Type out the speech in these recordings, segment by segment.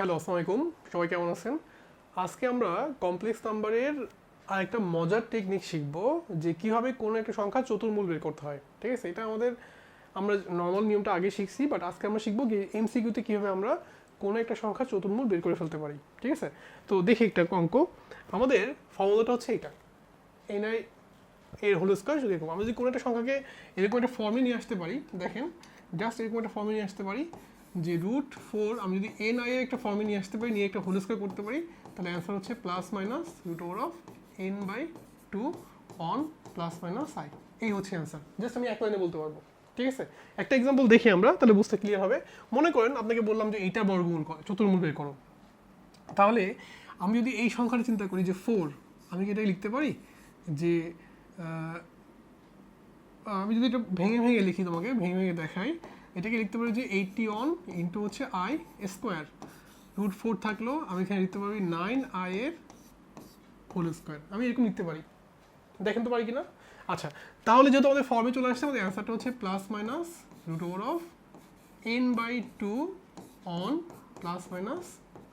Hello, আসসালামু আলাইকুম। সবাই কেমন আছেন? আজকে আমরা কমপ্লেক্স নাম্বারের আরেকটা মজার টেকনিক শিখব যে কীভাবে কোনো একটা সংখ্যা চতুর্মূল বের করতে হয়। ঠিক আছে? এটা আমাদের, আমরা নর্মাল নিয়মটা আগে শিখছি বাট আজকে আমরা শিখব কি এমসিকিউতে কীভাবে আমরা কোনো একটা সংখ্যা চতুর্মূল বের করে ফেলতে পারি। ঠিক আছে? তো দেখি একটা অঙ্ক। আমাদের ফর্মুলাটা হচ্ছে এটা। এনআই এর হোল স্কোয়ার এরকম, আমরা যদি কোনো একটা সংখ্যাকে এরকম একটা ফর্মে নিয়ে আসতে পারি, দেখেন জাস্ট এরকম একটা ফর্মে নিয়ে আসতে পারি যে রুট ফোর আমি যদি এন আই এর একটা ফর্মে নিয়ে আসতে পারি, নিয়ে একটা হোল স্কোয়ার করতে পারি, তাহলে অ্যান্সার হচ্ছে plus minus root over of N by two on plus minus I এই হচ্ছে অ্যান্সার জাস্ট আমি এক লাইনে বলতে পারব। ঠিক আছে? একটা এক্সাম্পল দেখি আমরা, তাহলে বুঝতে ক্লিয়ার হবে। মনে করেন আপনাকে বললাম যে এইটা বর্গমূল করো চতুর্মূল বের করো। তাহলে আমি যদি এই সংখ্যাটা চিন্তা করি যে ফোর আমি কি এটাই লিখতে পারি? যে আমি যদি এটা ভেঙে ভেঙে লিখি তোমাকে, ভেঙে ভেঙে দেখাই এটাকে লিখতে পারি যে এইটটি অন ইন্টু হচ্ছে আই স্কোয়ার রুট ফোর থাকল, আমি এখানে লিখতে পারি নাইন আই এর হোল স্কোয়ার আমি এরকম লিখতে পারি। দেখেন তো পারি কিনা? আচ্ছা তাহলে যেহেতু আমাদের ফর্মে চলে আসছে, আমাদের অ্যান্সারটা হচ্ছে plus minus root over of N by two on plus minus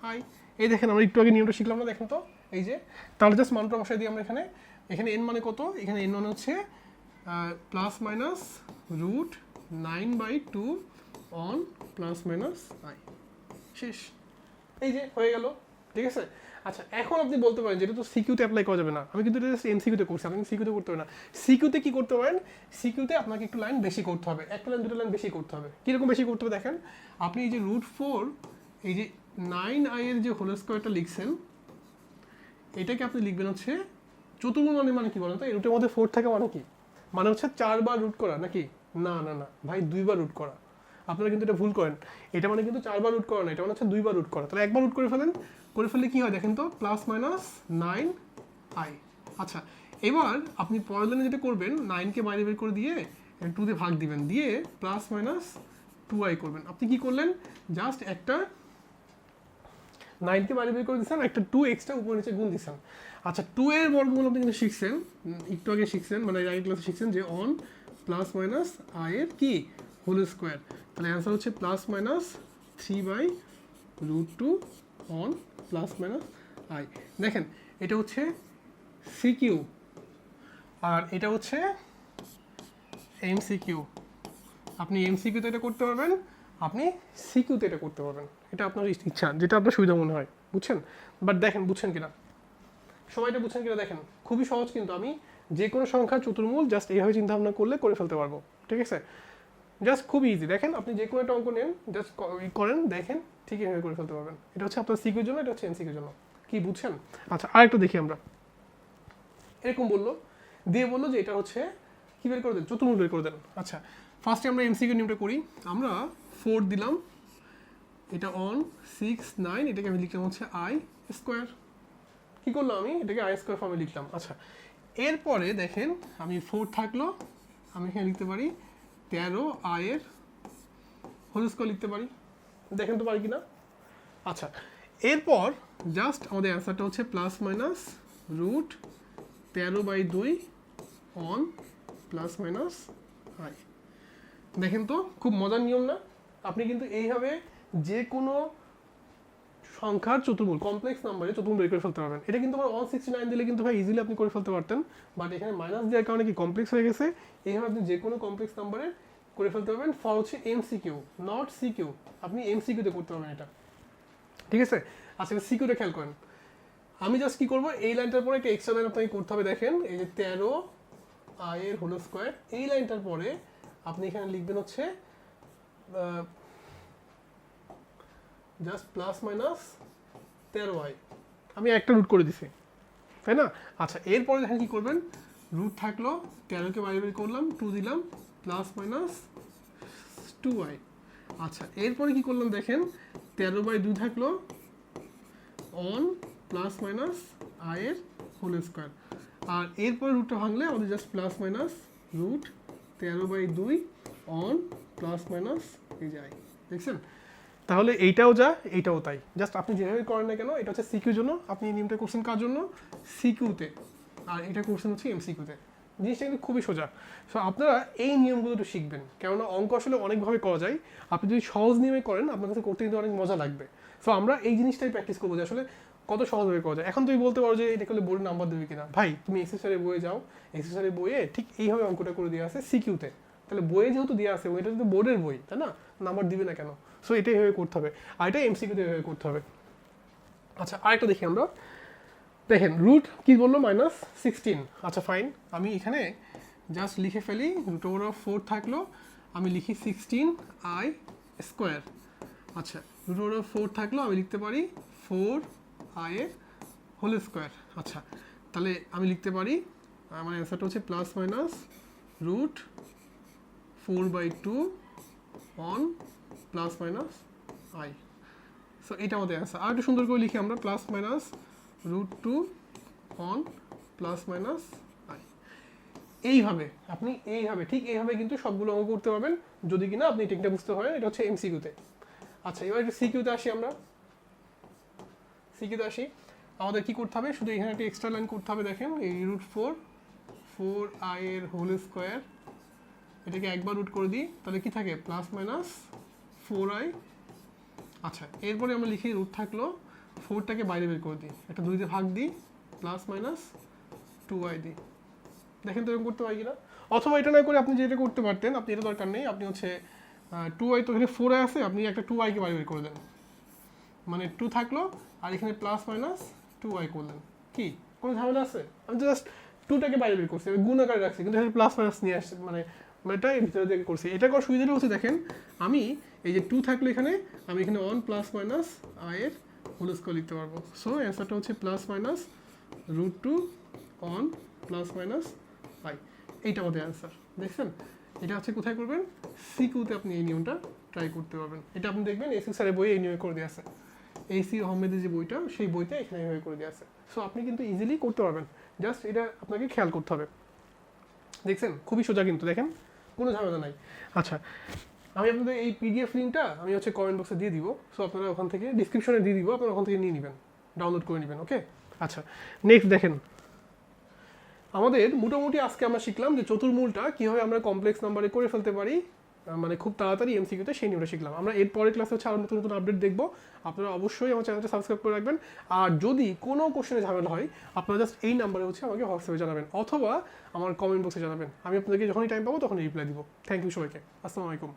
I এই দেখেন, আমরা একটু আগে নিয়মটা শিখলাম না, দেখেন তো? এই যে, তাহলে জাস্ট মানটা বসাই দিই আমরা এখানে। এখানে এন মানে কত? এখানে এন মানে হচ্ছে plus minus root nine by two on plus minus I শেষ। এই যে, হয়ে গেল। ঠিক আছে? আচ্ছা এখন আপনি বলতে পারেন যেটা তো সিকিউতে অ্যাপ্লাই করা যাবে না, আমি কিন্তু এটা এমসিকিউতে করছি, আপনি সিকিউতে করতে হবে না। সিকিউতে কি করতে পারেন? সিকিউতে আপনাকে একটু লাইন বেশি করতে হবে, একটা লাইন দুটো লাইন বেশি করতে হবে। কীরকম বেশি করতে হবে দেখেন? আপনি এই যে রুট ফোর এই যে নাইন আই এর যে হোল স্কোয়ারটা লিখছেন, এটাকে আপনি লিখবেন হচ্ছে চতুর্মূল মানে মানে কি বলেন তো? এই রুটের মধ্যে ফোর থাকে মানে কি? মানে হচ্ছে চারবার রুট করা, নাকি? না না না। ভাই, দুইবার রুট করা। আপনারা কিন্তু এটা ভুল করেন। এটা মানে কিন্তু চারবার রুট করা না, এটা মানে হচ্ছে দুইবার রুট করা। তাহলে একবার রুট করে ফেলেন। করে ফেললে কি হয় দেখেন তো? প্লাস মাইনাস নাইন আই আচ্ছা এবার আপনি পরের যেটা করবেন নাইনকে বাইরে বের করে দিয়ে টু দিয়ে ভাগ দিবেন। দিয়ে প্লাস মাইনাস টু আই করবেন। আপনি কি করলেন? জাস্ট একটা নাইনকে বাইরে বের করে দিচ্ছেন, একটা টু এক্সট্রা উপর নিচে গুণ দিচ্ছেন। আচ্ছা টু এর বর্গমূল আপনি কিন্তু শিখছেন, একটু আগে শিখছেন মানে রাইট ক্লাসে শিখছেন যে অন প্লাস মাইনাস আই এর কি? হোল স্কোয়ার তাহলে অ্যান্সার হচ্ছে plus minus three by root two on plus minus I দেখেন, এটা হচ্ছে সিকিউ আর এটা হচ্ছে এমসিকিউ আপনি এমসিকিউতে এটা করতে পারবেন, আপনি সিকিউতে এটা করতে পারবেন। এটা আপনার ইচ্ছা, যেটা আপনার সুবিধা মনে হয়। বুঝছেন? বাট দেখেন, বুঝছেন কিনা? সময়টা বুঝছেন কিনা দেখেন। খুবই সহজ কিন্তু আমি যে কোনো সংখ্যা চতুর্মূল জাস্ট এইভাবে চিন্তা ভাবনা করলে করে ফেলতে পারব, ঠিক আছে? জাস্ট খুব ইজি দেখেন, আপনি যে কোনো একটা অঙ্ক নেন জাস্ট করেন, দেখেন, ঠিক এভাবে করে ফেলতে পারবেন। এটা হচ্ছে আপনার সিকিউর জন্য, এটা হচ্ছে এনসিকিউর জন্য। কি, বুঝছেন? আচ্ছা আরেকটা দেখি আমরা। এরকম বলল, দিয়ে বলল যে এটা হচ্ছে কি বের করে দেন? চতুর্মূল বের করে দেন। আচ্ছা ফার্স্টে আমরা এমসিকিউ নিয়মটা করি। আমরা ফোর দিলাম। এটা অন সিক্স নাইন এটাকে আমি লিখলাম হচ্ছে আই স্কোয়ার কি করলাম আমি? এটাকে আই স্কোয়ার ফর্মে লিখলাম। আচ্ছা এরপরে দেখেন, আমি ফোর থাকল, আমি এখানে লিখতে পারি, তেরো আয়ের হোল স্কোয়ার লিখতে পারি। দেখেন তো পারি কি না আচ্ছা এরপর জাস্ট আমাদের অ্যান্সারটা হচ্ছে প্লাস মাইনাস রুট তেরো বাই দুই অন প্লাস মাইনাস আই দেখেন তো, খুব মজার নিয়ম না? আপনি কিন্তু এইভাবে যে কোনো সংখ্যার চতুর্মূল কমপ্লেক্স নাম্বারে চতুর্মূল বের করে ফেলতে পারবেন। এটা কিন্তু আমার ওয়ান সিক্সটি নাইন দিলে কিন্তু ভাই ইজিলি আপনি করে ফেলতে পারতেন বাট এখানে মাইনাস দেওয়ার কারণে কি কমপ্লেক্স হয়ে গেছে? এইভাবে আপনি যে কোনো কমপ্লেক্স নাম্বারে করে ফেলতে পারবেন ফর হচ্ছে এম এমসিকিউ নট সিকিউ আপনি এম এমসিকিউতে করতে পারবেন এটা। ঠিক আছে? আচ্ছা সিকিউতে খেয়াল করেন। আমি জাস্ট কি করব? এই লাইনটার পরে একটা এক্সট্রা লাইন আপনাকে করতে হবে, দেখেন, এই যে তেরো আয়ের হোল স্কোয়ার এই লাইনটার পরে আপনি এখানে লিখবেন হচ্ছে জাস্ট প্লাস মাইনাস তেরো আই আমি একটা রুট করে দিছি, তাই না? আচ্ছা এরপরে দেখেন কী করবেন? রুট থাকল তেরোকে বাইরে বের করলাম টু দিলাম প্লাস মাইনাস টু আই আচ্ছা এরপরে কি করলাম দেখেন? তেরো বাই দুই থাকল অন প্লাস মাইনাস আয়ের হোল স্কোয়ার আর এরপরে রুটটা ভাঙলে আমাদের জাস্ট প্লাস মাইনাস রুট তেরো বাই দুই অন প্লাস মাইনাস এই যে আই দেখছেন? তাহলে এইটাও যা, এইটাও তাই। জাস্ট আপনি যেভাবে করেন না কেন, এটা হচ্ছে সিকিউর জন্য। আপনি এই নিয়মটা করছেন কার জন্য? সিকিউতে আর এটা করছেন হচ্ছে এমসিকিউতে জিনিসটা কিন্তু খুবই সোজা। সো আপনারা এই নিয়মগুলো একটু শিখবেন। কেননা অঙ্ক আসলে অনেকভাবে করা যায়। আপনি যদি সহজ নিয়মে করেন, আপনার কাছে করতে কিন্তু অনেক মজা লাগবে। সো আমরা এই জিনিসটাই প্র্যাকটিস করব যে আসলে কত সহজভাবে করা যায়। এখন তুমি বলতে পারো যে এটা করলে বোর্ডে নাম্বার দেবে কিনা। ভাই, তুমি এক্সেসারি বইয়ে যাও। এক্সেসারি বইয়ে ঠিক এইভাবে অঙ্কটা করে দিয়ে আসে সিকিউতে তাহলে বইয়ে যেহেতু দিয়ে আসে ওইটা তো বোর্ডের বই, তাই না? নাম্বার দিবে না কেন? সো এটাই এভাবে করতে হবে। আর এটা এমসিকিউতে এভাবে করতে হবে। আচ্ছা আরেকটা দেখি আমরা। দেখেন রুট কি বলল? মাইনাস সিক্সটিন আচ্ছা ফাইন আমি এখানে জাস্ট লিখে ফেলি রুট ওভার অফ ফোর থাকল। আমি লিখি সিক্সটিন আই স্কোয়ার আচ্ছা রুট ওভার অফ ফোর থাকল, আমি লিখতে পারি ফোর আই এর হোল স্কোয়ার আচ্ছা তাহলে আমি লিখতে পারি আমার অ্যান্সারটা হচ্ছে plus minus root four by two on plus minus I so এটা আমাদের অ্যান্সার আর একটু সুন্দর করে লিখি আমরা plus minus root two on plus minus I এইভাবে, আপনি এইভাবে, ঠিক এইভাবে কিন্তু সবগুলো অঙ্ক করতে পারবেন। যদি কিনা আপনি টেকটা বুঝতে পারেন, এটা হচ্ছে এমসিকিউতে আচ্ছা এবার একটু সিকিউতে আসি আমরা। সিকিউতে আসি। আমাদের কি করতে হবে? শুধু এখানে একটা এক্সট্রা লাইন করতে হবে, দেখেন। এই রুট ফোর ফোর আই এর হোল স্কোয়ার এটাকে একবার রুট করে দিই। তাহলে কি থাকে? প্লাস মাইনাস ফোর আই আচ্ছা এরপরে আমরা লিখি রুট থাকল ফোরটাকে বাইরে বের করে দিই। একটা দুইতে ভাগ দিই প্লাস মাইনাস টু আই দিই। দেখেন তো এরকম করতে পারি কিনা? অথবা এটা না করে আপনি যেটা করতে পারতেন, আপনি এটা দরকার নেই, আপনি হচ্ছে টু আই তো এখানে ফোর আই আছে, আপনি একটা টু আইকে বাইরে বের করে দেন। মানে টু থাকল, আর এখানে প্লাস মাইনাস টু আই করলেন কি? কোনো ঝামেলা আছে? আমি জাস্ট টুটাকে বাইরে বের করছি, আমি গুণ আকারে রাখছি, কিন্তু এখানে প্লাস মাইনাস নিয়ে আসছে মানে মানে এটা এর ভিতরে দিয়ে করছি। এটা করার সুবিধাটা হচ্ছে দেখেন, আমি এই যে টু থাকল এখানে আমি এখানে ওয়ান প্লাস মাইনাস আয়ের হোল স্কোয়ার লিখতে পারব। সো অ্যান্সারটা হচ্ছে plus minus root two on plus minus i এইটা আমাদের অ্যান্সার দেখছেন? এটা হচ্ছে কোথায় করবেন? সিকিউতে আপনি এই নিয়মটা ট্রাই করতে পারবেন। এটা আপনি দেখবেন এসি স্যারের বই এই নিয়মে করে দিয়ে আছে। এসি আহমেদের যে বইটা, সেই বইটা এখানে এভাবে করে দিয়ে আছে। সো আপনি কিন্তু ইজিলি করতে পারবেন। জাস্ট এটা আপনাকে খেয়াল করতে হবে। দেখছেন? খুবই সোজা কিন্তু, দেখেন? কোনো ঝামেলা নাই। আচ্ছা আমি আপনাদের এই পিডিএফ লিঙ্কটা আমি হচ্ছে কমেন্ট বক্সে দিয়ে দিব। সো আপনারা ওখান থেকে ডিসক্রিপশনে দিয়ে দিব, আপনারা ওখান থেকে নিয়ে নেবেন। ডাউনলোড করে নেবেন ওকে আচ্ছা নেক্সট দেখেন। আমাদের মোটামুটি আজকে আমরা শিখলাম যে চতুর্মূলটা কীভাবে আমরা কমপ্লেক্স নাম্বারে করে ফেলতে পারি। মানে খুব তাড়াতাড়ি এমসিকিউতে সেই নিয়মটা শিখলাম। আমরা এর পরের ক্লাসে হচ্ছে আরও নতুন নতুন আপডেট দেখব। আপনারা অবশ্যই আমার চ্যানেলটা সাবস্ক্রাইব করে রাখবেন। আর যদি কোনো কোশ্চেনে ঝামেলা হয়, আপনারা জাস্ট এই নাম্বারে হচ্ছে আমাকে হোয়াটসঅ্যাপে জানাবেন অথবা আমার কমেন্ট বক্সে জানাবেন। আমি আপনাদেরকে যখনই টাইম পাবো তখনই রিপ্লাই দিব। থ্যাংক ইউ সবাইকে। আসসালামু আলাইকুম।